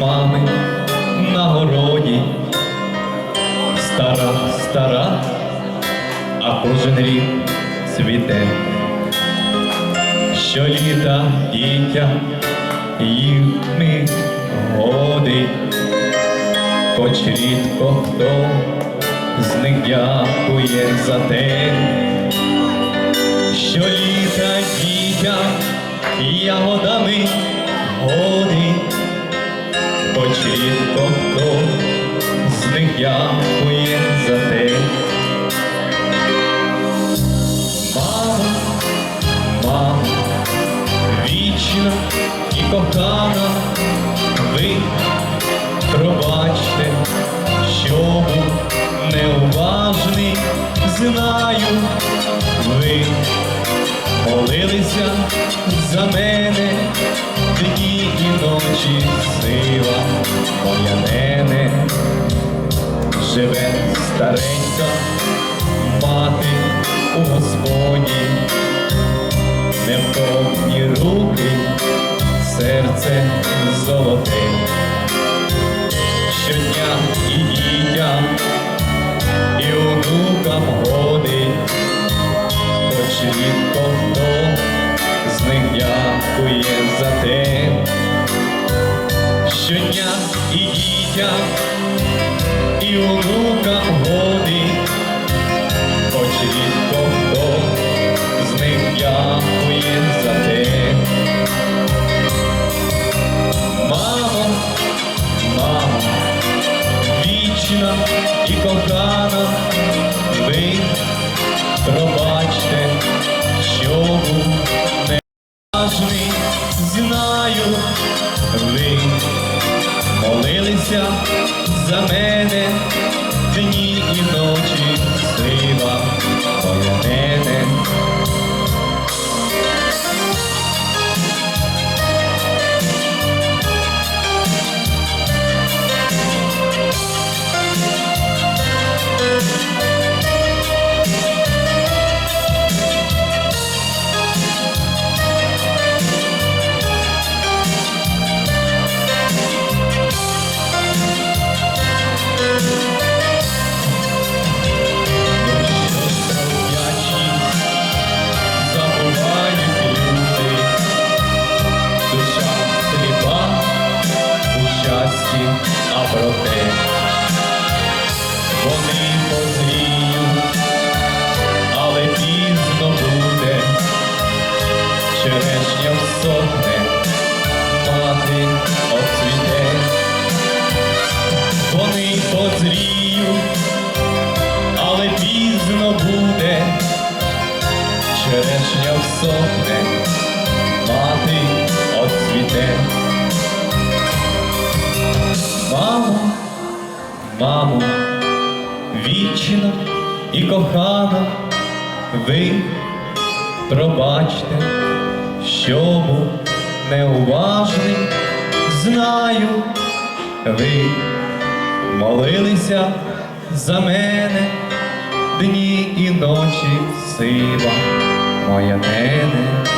мами на городі. Стара, стара, а кожен рік цвіте. Щоліта дітя їми годить, хоч рідко хто з них дякує за те, що літа дітям ягодами хто з них дякує за те. Мамо, мамо, вічна і кохана, ви пробачте, що був неуважний, знаю, ви молилися за мене дні і ночі сила живе старенька мати у Господі, невтомні руки, серце золоте, щодня і дітям, і онукам годить, хоч рідко хто з них дякує за те, щодня і дітям, і онукам годить, хоч рідко з них дякує за те. Мамо, мамо, вічна і кохана, ви пробачте, що був неважний, знаю, ви молилися за мене дні і ночі, сила проте вони позріють, але пізно буде, черешня всохне, мати обцвіте, вони позріють, але пізно буде. Черешня всохне, кохана, ви пробачте, що був неуважний, знаю, ви молилися за мене дні і ночі сила моя нене.